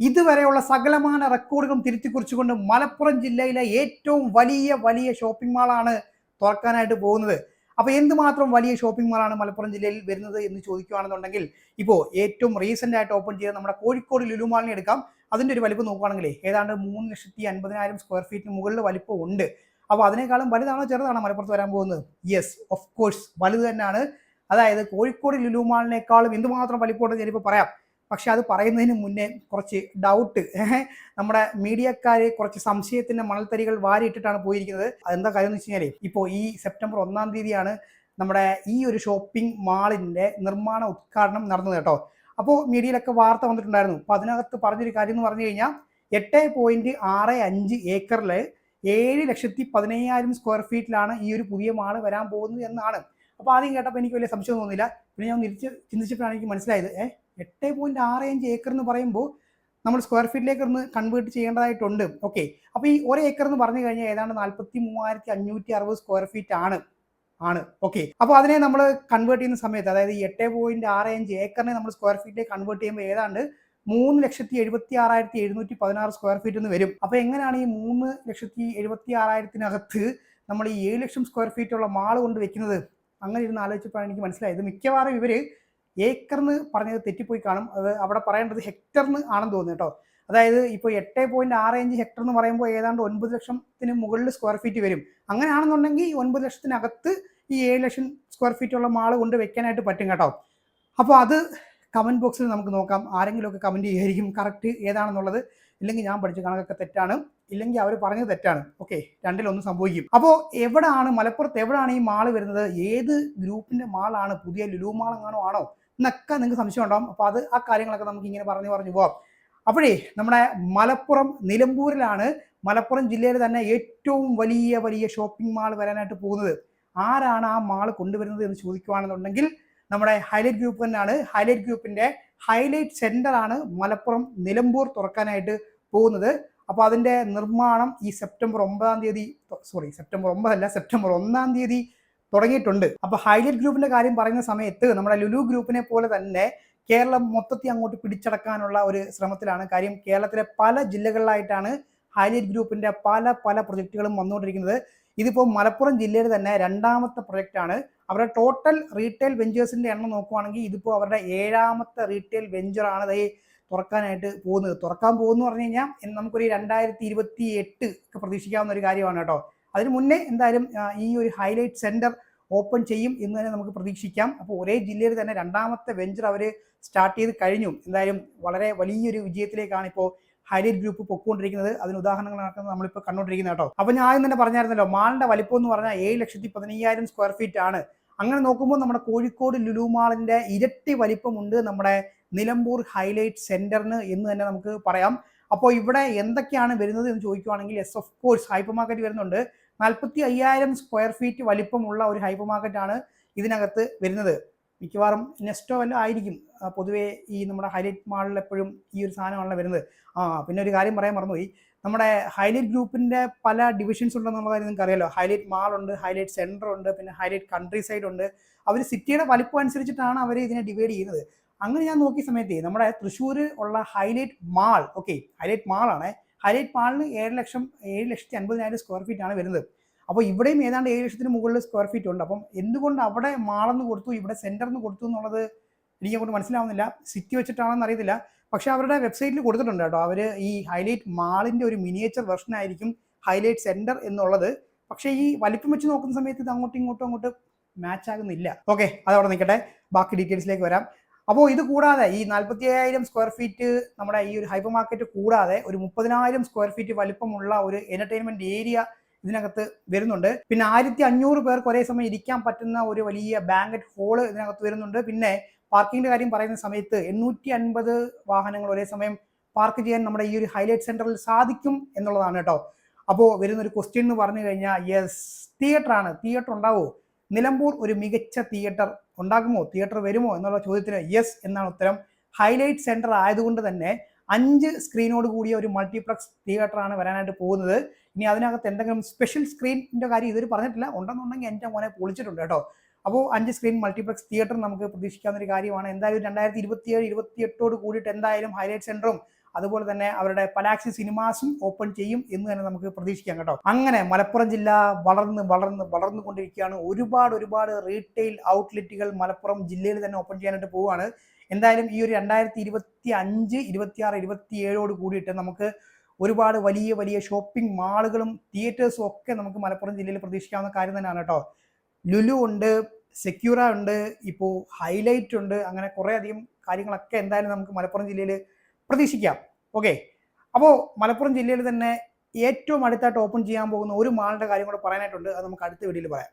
ഇതുവരെയുള്ള സകലമാന റെക്കോർഡുകളും തിരുത്തി കുറിച്ചുകൊണ്ട് മലപ്പുറം ജില്ലയിലെ ഏറ്റവും വലിയ വലിയ ഷോപ്പിംഗ് മാളാണ് തുറക്കാനായിട്ട് പോകുന്നത്. അപ്പോൾ എന്തുമാത്രം വലിയ ഷോപ്പിംഗ് മാളാണ് മലപ്പുറം ജില്ലയിൽ വരുന്നത് എന്ന് ചോദിക്കുകയാണെന്നുണ്ടെങ്കിൽ ഇപ്പോൾ ഏറ്റവും റീസെന്റ് ആയിട്ട് ഓപ്പൺ ചെയ്ത നമ്മുടെ കോഴിക്കോട് ലുലു മാളിനെ എടുക്കാം. അതിന്റെ ഒരു വലിപ്പം നോക്കുകയാണെങ്കിൽ ഏതാണ്ട് മൂന്ന് ലക്ഷത്തി അൻപതിനായിരം സ്ക്വയർ ഫീറ്റിന് മുകളിൽ വലിപ്പം ഉണ്ട്. അപ്പോൾ അതിനേക്കാളും വലുതാണോ ചെറുതാണോ മലപ്പുറത്ത് വരാൻ പോകുന്നത്? യെസ് ഓഫ് കോഴ്സ് വലുത് തന്നെയാണ്. അതായത് കോഴിക്കോട് ലുലു മാളിനേക്കാളും എന്തുമാത്രം വലിപ്പമുണ്ടെന്ന് ഞാനിപ്പോൾ പറയാം. പക്ഷെ അത് പറയുന്നതിന് മുന്നേ കുറച്ച് ഡൗട്ട് നമ്മുടെ മീഡിയക്കാർ കുറച്ച് സംശയത്തിന്റെ മണൽത്തരികൾ വാരിയിട്ടിട്ടാണ് പോയിരിക്കുന്നത്. അതെന്താ കാര്യം എന്ന് വെച്ച് കഴിഞ്ഞാൽ ഇപ്പോൾ ഈ സെപ്റ്റംബർ ഒന്നാം തീയതിയാണ് നമ്മുടെ ഈ ഒരു ഷോപ്പിംഗ് മാളിന്റെ നിർമ്മാണ ഉദ്ഘാടനം നടന്നത് കേട്ടോ. അപ്പോൾ മീഡിയയിലൊക്കെ വാർത്ത വന്നിട്ടുണ്ടായിരുന്നു. അപ്പോൾ അതിനകത്ത് പറഞ്ഞൊരു കാര്യം എന്ന് പറഞ്ഞു കഴിഞ്ഞാൽ എട്ട് പോയിന്റ് ആറ് അഞ്ച് ഏക്കറിൽ ഏഴ് ലക്ഷത്തി പതിനയ്യായിരം സ്ക്വയർ ഫീറ്റിലാണ് ഈ ഒരു പുതിയ മാൾ വരാൻ പോകുന്നത് എന്നാണ്. അപ്പോൾ ആദ്യം കേട്ടപ്പോൾ എനിക്ക് വലിയ സംശയം തോന്നുന്നില്ല പിന്നെ ഞാൻ തിരിച്ച് ചിന്തിച്ചപ്പോഴാണ് എനിക്ക് മനസ്സിലായത് ഏ എട്ട് പോയിന്റ് ആറ് അഞ്ച് ഏക്കർ എന്ന് പറയുമ്പോൾ നമ്മൾ സ്ക്വയർ ഫീറ്റിലേക്ക് ഒന്ന് കൺവേർട്ട് ചെയ്യേണ്ടതായിട്ടുണ്ട്. ഓക്കെ അപ്പോൾ ഈ ഒരു ഏക്കർ എന്ന് പറഞ്ഞു കഴിഞ്ഞാൽ ഏതാണ്ട് നാൽപ്പത്തി മൂവായിരത്തി അഞ്ഞൂറ്റി അറുപത് സ്ക്വയർ ഫീറ്റ് ആണ്. ആണ്. ഓക്കെ അപ്പോൾ അതിനെ നമ്മൾ കൺവേർട്ട് ചെയ്യുന്ന സമയത്ത് അതായത് എട്ട് പോയിന്റ് ആറ് അഞ്ച് ഏക്കറിനെ നമ്മൾ സ്ക്വയർ ഫീറ്റിലേക്ക് കൺവേർട്ട് ചെയ്യുമ്പോൾ ഏതാണ്ട് മൂന്ന് ലക്ഷത്തി എഴുപത്തി ആറായിരത്തി എഴുന്നൂറ്റി പതിനാറ് സ്ക്വയർ ഫീറ്റ് എന്ന് വരും. അപ്പോൾ എങ്ങനെയാണ് ഈ മൂന്ന് ലക്ഷത്തി എഴുപത്തി ആറായിരത്തിനകത്ത് നമ്മൾ ഈ ഏഴ് ലക്ഷം സ്ക്വയർ ഫീറ്റ് ഉള്ള മാൾ കൊണ്ട് വെക്കുന്നത്? അങ്ങനെ ഇരുന്ന് ആലോചിച്ചപ്പോഴാണ് എനിക്ക് മനസ്സിലായത്. മിക്കവാറും ഇവർ എന്ന് പറഞ്ഞത് തെറ്റിപ്പോയി കാണും. അത് അവിടെ പറയേണ്ടത് ഹെക്ടറിന് ആണെന്ന് തോന്നുന്നു കേട്ടോ. അതായത് ഇപ്പോൾ എട്ട് പോയിന്റ് ആറ് അഞ്ച് ഹെക്ടർ എന്ന് പറയുമ്പോൾ ഏതാണ്ട് ഒൻപത് ലക്ഷത്തിന് മുകളിൽ സ്ക്വയർ ഫീറ്റ് വരും. അങ്ങനെയാണെന്നുണ്ടെങ്കിൽ ഒൻപത് ലക്ഷത്തിനകത്ത് ഈ ഏഴ് ലക്ഷം സ്ക്വയർ ഫീറ്റ് ഉള്ള മാൾ കൊണ്ട് വെക്കാനായിട്ട് പറ്റും കേട്ടോ. അപ്പോൾ അത് കമന്റ് ബോക്സിൽ നമുക്ക് നോക്കാം. ആരെങ്കിലുമൊക്കെ കമന്റ് ചെയ്യായിരിക്കും. കറക്റ്റ് ഏതാണെന്നുള്ളത്. ഇല്ലെങ്കിൽ ഞാൻ പഠിച്ച കണക്കൊക്കെ തെറ്റാണ്. ഇല്ലെങ്കിൽ അവർ പറഞ്ഞത് തെറ്റാണ്. ഓക്കെ രണ്ടിലൊന്നും സംഭവിക്കും. അപ്പോൾ എവിടാണ് മലപ്പുറത്ത് എവിടാണ് ഈ മാൾ വരുന്നത്? ഏത് ഗ്രൂപ്പിന്റെ മാളാണ്? പുതിയ ലുലു എങ്ങാനോ ആണോ? എന്നൊക്കെ നിങ്ങൾക്ക് സംശയം ഉണ്ടാവും. അപ്പോൾ അത് ആ കാര്യങ്ങളൊക്കെ നമുക്ക് ഇങ്ങനെ പറഞ്ഞു പറഞ്ഞു പോവാം. അപ്പോഴേ നമ്മുടെ മലപ്പുറം നിലമ്പൂരിലാണ് മലപ്പുറം ജില്ലയിൽ തന്നെ ഏറ്റവും വലിയ വലിയ ഷോപ്പിംഗ് മാൾ വരാനായിട്ട് പോകുന്നത്. ആരാണ് ആ മാൾ കൊണ്ടുവരുന്നത് എന്ന് ചോദിക്കുകയാണെന്നുണ്ടെങ്കിൽ നമ്മുടെ ഹൈലൈറ്റ് ഗ്രൂപ്പ് തന്നെയാണ്. ഹൈലൈറ്റ് ഗ്രൂപ്പിന്റെ ഹൈലൈറ്റ് സെന്റർ ആണ് മലപ്പുറം നിലമ്പൂർ തുറക്കാനായിട്ട് പോകുന്നത്. അപ്പോൾ അതിന്റെ നിർമ്മാണം ഈ സെപ്റ്റംബർ ഒമ്പതാം തീയതി സോറി സെപ്റ്റംബർ ഒമ്പതല്ല സെപ്റ്റംബർ ഒന്നാം തീയതി തുടങ്ങിയിട്ടുണ്ട്. അപ്പോൾ ഹൈലൈറ്റ് ഗ്രൂപ്പിന്റെ കാര്യം പറയുന്ന സമയത്ത് നമ്മുടെ ലുലു ഗ്രൂപ്പിനെ പോലെ തന്നെ കേരളം മൊത്തത്തിൽ അങ്ങോട്ട് പിടിച്ചടക്കാനുള്ള ഒരു ശ്രമത്തിലാണ്. കാര്യം കേരളത്തിലെ പല ജില്ലകളിലായിട്ടാണ് ഹൈലൈറ്റ് ഗ്രൂപ്പിന്റെ പല പല പ്രൊജക്റ്റുകളും വന്നുകൊണ്ടിരിക്കുന്നത്. ഇതിപ്പോൾ മലപ്പുറം ജില്ലയിൽ തന്നെ രണ്ടാമത്തെ പ്രൊജക്റ്റ് ആണ്. അവരുടെ ടോട്ടൽ റീറ്റെയിൽ വെഞ്ചേഴ്സിന്റെ എണ്ണം നോക്കുവാണെങ്കിൽ ഇതിപ്പോൾ അവരുടെ ഏഴാമത്തെ റീറ്റെയിൽ വെഞ്ചർ ആണ് അതേ തുറക്കാനായിട്ട് പോകുന്നത്. തുറക്കാൻ പോകുന്നു പറഞ്ഞു കഴിഞ്ഞാൽ നമുക്കൊരു രണ്ടായിരത്തി ഇരുപത്തി എട്ട് ഒക്കെ പ്രതീക്ഷിക്കാവുന്ന ഒരു കാര്യമാണ് കേട്ടോ. അതിന് മുന്നേ എന്തായാലും ഈ ഒരു ഹൈലൈറ്റ് സെന്റർ ഓപ്പൺ ചെയ്യും എന്ന് തന്നെ നമുക്ക് പ്രതീക്ഷിക്കാം. അപ്പോൾ ഒരേ ജില്ലയിൽ തന്നെ രണ്ടാമത്തെ വെഞ്ചർ അവർ സ്റ്റാർട്ട് ചെയ്ത് കഴിഞ്ഞു. എന്തായാലും വളരെ വലിയൊരു വിജയത്തിലേക്കാണ് ഇപ്പോൾ ഹൈലൈറ്റ് ഗ്രൂപ്പ് പൊക്കോണ്ടിരിക്കുന്നത്. അതിന് ഉദാഹരണങ്ങളാണ് നമ്മളിപ്പോൾ കണ്ടുകൊണ്ടിരിക്കുന്നത് കേട്ടോ. അപ്പോൾ ഞാൻ തന്നെ പറഞ്ഞായിരുന്നല്ലോ മാളിന്റെ വലിപ്പം എന്ന് പറഞ്ഞാൽ ഏഴ് ലക്ഷത്തി പതിനയ്യായിരം സ്ക്വയർ ഫീറ്റ് ആണ്. അങ്ങനെ നോക്കുമ്പോൾ നമ്മുടെ കോഴിക്കോട് ലുലു മാളിന്റെ ഇരട്ടി വലിപ്പമുണ്ട് നമ്മുടെ നിലമ്പൂർ ഹൈലൈറ്റ് സെന്ററിന് എന്ന് തന്നെ നമുക്ക് പറയാം. അപ്പോൾ ഇവിടെ എന്തൊക്കെയാണ് വരുന്നത് എന്ന് ചോദിക്കുവാണെങ്കിൽ yes of course hyper market വരുന്നുണ്ട്. നാൽപ്പത്തി അയ്യായിരം സ്ക്വയർ ഫീറ്റ് വലിപ്പമുള്ള ഒരു ഹൈപ്പർ മാർക്കറ്റാണ് ഇതിനകത്ത് വരുന്നത്. മിക്കവാറും നെസ്റ്റോ വല്ലതും ആയിരിക്കും പൊതുവേ ഈ നമ്മുടെ ഹൈലൈറ്റ് മാളിൽ എപ്പോഴും ഈ ഒരു സാധനമാണല്ലോ വരുന്നത്. ആ പിന്നെ ഒരു കാര്യം പറയാൻ മറന്നുപോയി. നമ്മുടെ ഹൈലൈറ്റ് ഗ്രൂപ്പിന്റെ പല ഡിവിഷൻസ് ഉണ്ടെന്നുള്ള കാര്യം നിങ്ങൾക്ക് അറിയാലോ. ഹൈലൈറ്റ് മാൾ ഉണ്ട് ഹൈലൈറ്റ് സെന്റർ ഉണ്ട് പിന്നെ ഹൈലൈറ്റ് കൺട്രി സൈഡ് ഉണ്ട്. അവർ സിറ്റിയുടെ വലിപ്പം അനുസരിച്ചിട്ടാണ് അവർ ഇതിനെ ഡിവൈഡ് ചെയ്യുന്നത്. അങ്ങനെ ഞാൻ നോക്കിയ സമയത്ത് നമ്മുടെ തൃശ്ശൂർ ഉള്ള ഹൈലൈറ്റ് മാൾ ഓക്കെ ഹൈലൈറ്റ് മാളാണ്. ഹൈലൈറ്റ് മാളിന് ഏഴ് ലക്ഷം ഏഴ് ലക്ഷത്തി അൻപതിനായിരം സ്ക്വയർ ഫീറ്റ് ആണ് വരുന്നത്. അപ്പോൾ ഇവിടെയും ഏതാണ്ട് ഏഴ് ലക്ഷത്തിന് മുകളിൽ സ്ക്വയർ ഫീറ്റ് ഉണ്ട്. അപ്പം എന്തുകൊണ്ട് അവിടെ മാളെന്ന് കൊടുത്തു ഇവിടെ സെന്ററിന്ന് കൊടുത്തു എന്നുള്ളത് എനിക്ക് അങ്ങോട്ട് മനസ്സിലാവുന്നില്ല. സിറ്റി വെച്ചിട്ടാണെന്ന് അറിയത്തില്ല. പക്ഷെ അവരുടെ വെബ്സൈറ്റിൽ കൊടുത്തിട്ടുണ്ട് കേട്ടോ. അവർ ഈ ഹൈലൈറ്റ് മാളിന്റെ ഒരു മിനിയേച്ചർ വെർഷൻ ആയിരിക്കും ഹൈലൈറ്റ് സെന്റർ എന്നുള്ളത്. പക്ഷേ ഈ വലിപ്പം വെച്ച് നോക്കുന്ന സമയത്ത് ഇത് അങ്ങോട്ടും ഇങ്ങോട്ടും അങ്ങോട്ട് മാച്ച് ആകുന്നില്ല. ഓക്കെ അതവിടെ നിൽക്കട്ടെ. ബാക്കി ഡീറ്റെയിൽസിലേക്ക് വരാം. അപ്പോൾ ഇത് കൂടാതെ ഈ നാൽപ്പത്തി അയ്യായിരം സ്ക്വയർ ഫീറ്റ് നമ്മുടെ ഈ ഒരു ഹൈപ്പർ മാർക്കറ്റ് കൂടാതെ ഒരു മുപ്പതിനായിരം സ്ക്വയർ ഫീറ്റ് വലിപ്പമുള്ള ഒരു എന്റർടൈൻമെന്റ് ഏരിയ ഇതിനകത്ത് വരുന്നുണ്ട്. പിന്നെ ആയിരത്തി അഞ്ഞൂറ് പേർക്ക് ഒരേ സമയം ഇരിക്കാൻ പറ്റുന്ന ഒരു വലിയ ബാങ്കറ്റ് ഹോൾ ഇതിനകത്ത് വരുന്നുണ്ട്. പിന്നെ പാർക്കിങ്ങിന്റെ കാര്യം പറയുന്ന സമയത്ത് എണ്ണൂറ്റി അൻപത് വാഹനങ്ങൾ ഒരേ സമയം പാർക്ക് ചെയ്യാൻ നമ്മുടെ ഈ ഒരു ഹൈലൈറ്റ് സെന്ററിൽ സാധിക്കും എന്നുള്ളതാണ് കേട്ടോ. അപ്പോൾ വരുന്ന ഒരു ക്വസ്റ്റ്യൻ എന്ന് പറഞ്ഞു കഴിഞ്ഞാൽ യെസ് തിയേറ്റർ ആണ്. തിയേറ്റർ ഉണ്ടാവുമോ നിലമ്പൂർ ഒരു മികച്ച തിയേറ്റർ ഉണ്ടാകുമോ? തിയേറ്റർ വരുമോ എന്നുള്ള ചോദ്യത്തിന് യെസ് എന്നാണ് ഉത്തരം. ഹൈലൈറ്റ് സെന്റർ ആയതുകൊണ്ട് തന്നെ അഞ്ച് സ്ക്രീനോട് കൂടിയ ഒരു മൾട്ടിപ്ലക്സ് തിയേറ്റർ ആണ് വരാനായിട്ട് പോകുന്നത്. ഇനി അതിനകത്ത് എന്തെങ്കിലും സ്പെഷ്യൽ സ്ക്രീനിന്റെ കാര്യം ഇതുവരെ പറഞ്ഞിട്ടില്ല. ഉണ്ടെന്നുണ്ടെങ്കിൽ എന്റെ മോനെ പൊളിച്ചിട്ടുണ്ട് കേട്ടോ. അപ്പോൾ അഞ്ച് സ്ക്രീൻ മൾട്ടിപ്ലക്സ് തിയേറ്റർ നമുക്ക് പ്രതീക്ഷിക്കാവുന്ന ഒരു കാര്യമാണ്. എന്തായാലും രണ്ടായിരത്തി ഇരുപത്തിയേഴ് ഇരുപത്തിയെട്ടോട് കൂടിയിട്ട് എന്തായാലും ഹൈലൈറ്റ് സെന്ററും അതുപോലെ തന്നെ അവരുടെ പലാക്സി സിനിമാസും ഓപ്പൺ ചെയ്യും എന്ന് തന്നെ നമുക്ക് പ്രതീക്ഷിക്കാം കേട്ടോ. അങ്ങനെ മലപ്പുറം ജില്ല വളർന്ന് വളർന്ന് വളർന്നുകൊണ്ടിരിക്കുകയാണ് ഒരുപാട് ഒരുപാട് റീറ്റെയിൽ ഔട്ട്ലെറ്റുകൾ മലപ്പുറം ജില്ലയിൽ തന്നെ ഓപ്പൺ ചെയ്യാനായിട്ട് പോവുകയാണ്. എന്തായാലും ഈ ഒരു രണ്ടായിരത്തി ഇരുപത്തി അഞ്ച് ഇരുപത്തി ആറ് ഇരുപത്തി ഏഴോട് കൂടിയിട്ട് നമുക്ക് ഒരുപാട് വലിയ വലിയ ഷോപ്പിംഗ് മാളുകളും തിയേറ്റേഴ്സും ഒക്കെ നമുക്ക് മലപ്പുറം ജില്ലയിൽ പ്രതീക്ഷിക്കാവുന്ന കാര്യം തന്നെയാണ് കേട്ടോ. ലുലു ഉണ്ട് സെക്യൂറ ഉണ്ട് ഇപ്പോൾ ഹൈലൈറ്റ് ഉണ്ട് അങ്ങനെ കുറേ അധികം കാര്യങ്ങളൊക്കെ എന്തായാലും നമുക്ക് മലപ്പുറം ജില്ലയിൽ പ്രതീക്ഷിക്കാം. ഓക്കെ അപ്പോൾ മലപ്പുറം ജില്ലയിൽ തന്നെ ഏറ്റവും അടുത്തായിട്ട് ഓപ്പൺ ചെയ്യാൻ പോകുന്ന ഒരു മാളിന്റെ കാര്യം കൂടെ പറയാനായിട്ടുണ്ട്. അത് നമുക്ക് അടുത്ത വീഡിയോയിൽ പറയാം.